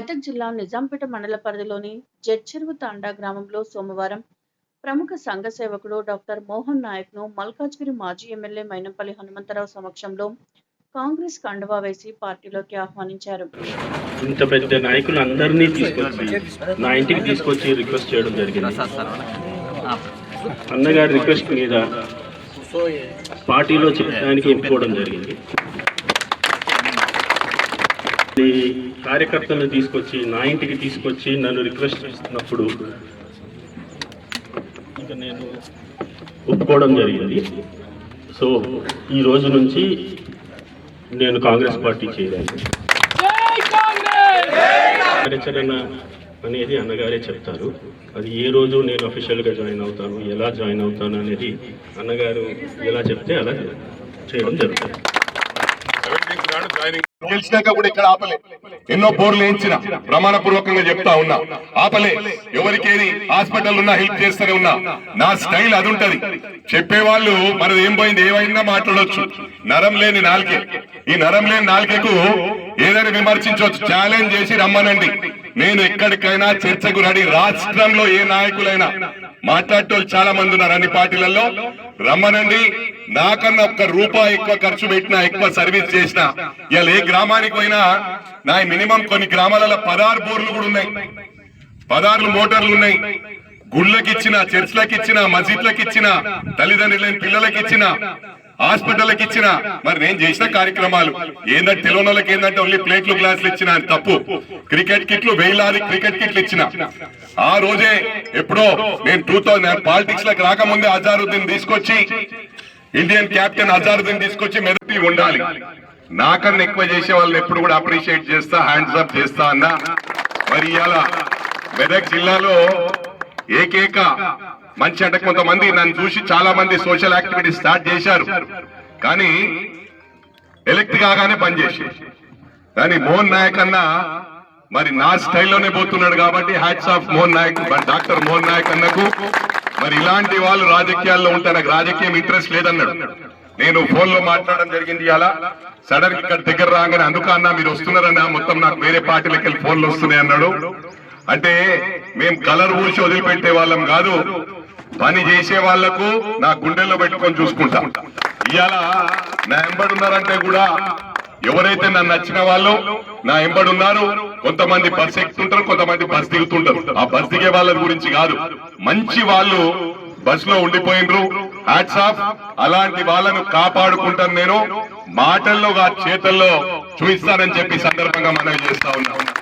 మెదక్ జిల్లా నిజాంపేట మండల పరిధిలోని జడ్చెరువు తాండా గ్రామంలో సోమవారం ప్రముఖ సంఘ సేవకుడు డాక్టర్ మోహన్ నాయక్ను మల్కాజ్గిరి మాజీ ఎమ్మెల్యే మైనంపల్లి హనుమంతరావు సమక్షంలో కాంగ్రెస్ కండువా వేసి పార్టీలోకి ఆహ్వానించారు. ఇంత పెద్ద నాయకులు అందరినీ తీసుకొచ్చి నా ఇంటికి తీసుకొచ్చి రిక్వెస్ట్ చేయడం జరిగింది. అన్నగారి రిక్వెస్ట్ మీద పార్టీలో చేయడానికి ఒప్పుకోవడం జరిగింది. ఈ కార్యకర్తలను తీసుకొచ్చి నా ఇంటికి తీసుకొచ్చి నన్ను రిక్వెస్ట్ చేస్తున్నప్పుడు ఇక నేను ఒప్పుకోవడం జరిగింది. సో ఈ రోజు నుంచి నేను కాంగ్రెస్ పార్టీ చేరాను. కార్యాచరణ అనేది అన్నగారే చెప్తారు. అది ఏ రోజు నేను అఫీషియల్గా జాయిన్ అవుతాను ఎలా జాయిన్ అవుతాను అనేది అన్నగారు ఎలా చెప్తే అలా చేయడం జరుగుతుంది. గెలిచినాక కూడా ఇక్కడ ఆపలే. ఎన్నో బోర్లు వేయించిన ప్రమాణ పూర్వకంగా చెప్తా ఉన్నా. ఆపలే. ఎవరికేది హాస్పిటల్ ఉన్నా హెల్ప్ చేస్తూనే ఉన్నా. నా స్టైల్ అది ఉంటది. చెప్పేవాళ్ళు మనది ఏం పోయింది? ఏమైనా మాట్లాడొచ్చు. నరం లేని నాలుకే. ఈ నరం లేని నాలుకకు ఏదైనా విమర్శించవచ్చు. ఛాలెంజ్ చేసి రమ్మనండి. నేను ఎక్కడికైనా చర్చకు రెడీ. రాష్ట్రంలో ఏ నాయకులైనా మాట్లాడేటోళ్ళు చాలా మంది ఉన్నారు అన్ని పార్టీలలో. రమ్మనండి. నాకన్నా ఒక్క రూపాయి ఎక్కువ ఖర్చు పెట్టినా ఎక్కువ సర్వీస్ చేసినా ఇవాళ ఏ గ్రామానికి పోయినా నా మినిమం కొన్ని గ్రామాలలో పదహారు బోర్లు కూడా ఉన్నాయి. పదహారు మోటార్లు ఉన్నాయి. గుళ్ళకి ఇచ్చిన చర్చ్లకి ఇచ్చిన మసీద్లకి ఇచ్చిన తల్లిదండ్రులైన పిల్లలకి ఇచ్చిన హాస్పిటల్కి ఇచ్చిన. మరి నేను చేసిన కార్యక్రమాలు. ఏంటంటే తెలియని వాళ్ళకి ఏంటంటే ఓన్లీ ప్లేట్లు గ్లాసులు ఇచ్చిన తప్పు. క్రికెట్ కిట్లు వేలాది క్రికెట్ కిట్లు ఇచ్చిన. ఆ రోజే ఎప్పుడో నేను టూ థౌసండ్ పాలిటిక్స్లకు రాకముందే అజారుద్దీన్ తీసుకొచ్చి ఇండియన్ కెప్టెన్ అజారుద్దీన్ తీసుకొచ్చి మెదటి ఉండాలి. నాకన్నా ఎక్కువ చేసే వాళ్ళని ఎప్పుడు కూడా అప్రిషియేట్ చేస్తా హ్యాండ్స్ అప్ చేస్తా అన్న. మరి ఇవాళ మెదక్ జిల్లాలో ఏకేక మంచి అంటే కొంతమంది నన్ను చూసి చాలా మంది సోషల్ యాక్టివిటీ స్టార్ట్ చేశారు. కానీ ఎలక్ట్ కాగానే పనిచేసి చేసి. కానీ మోహన్ నాయక్ అన్న మరి నా స్టైల్లోనే పోతున్నాడు కాబట్టి hats off Mohan Naik doctor Mohan Naik అన్నకు. మరి ఇలాంటి వాళ్ళు రాజకీయాల్లో ఉంటే నాకు రాజకీయం ఇంట్రెస్ట్ లేదన్నాడు. నేను ఫోన్లో మాట్లాడడం జరిగింది అలా సడన్ ఇక్కడ దగ్గర రాగానే అందుకు అన్న మీరు వస్తున్నారన్నా మొత్తం నాకు వేరే పార్టీలకి వెళ్ళి ఫోన్లు వస్తున్నాయి అన్నాడు. అంటే మేం కలర్ ఊసి వదిలిపెట్టే వాళ్ళం కాదు. పని చేసే వాళ్ళకు నా గుండెల్లో పెట్టుకొని చూసుకుంటా. ఇవాళ నా ఎంబడున్నారంటే కూడా ఎవరైతే నన్ను నచ్చిన వాళ్ళు నా ఎంబడున్నారు కొంతమంది బస్ ఎక్కుతుంటారు కొంతమంది బస్ దిగుతుంటారు. ఆ బస్ దిగే వాళ్ళ గురించి కాదు. మంచి వాళ్ళు బస్లో ఉండిపోయినరు. హ్యాట్స్ ఆఫ్ అలాంటి వాళ్ళను కాపాడుకుంటాను నేను. మాటల్లో చేతల్లో చూపిస్తానని చెప్పి సందర్భంగా మనవి చేస్తా ఉన్నాను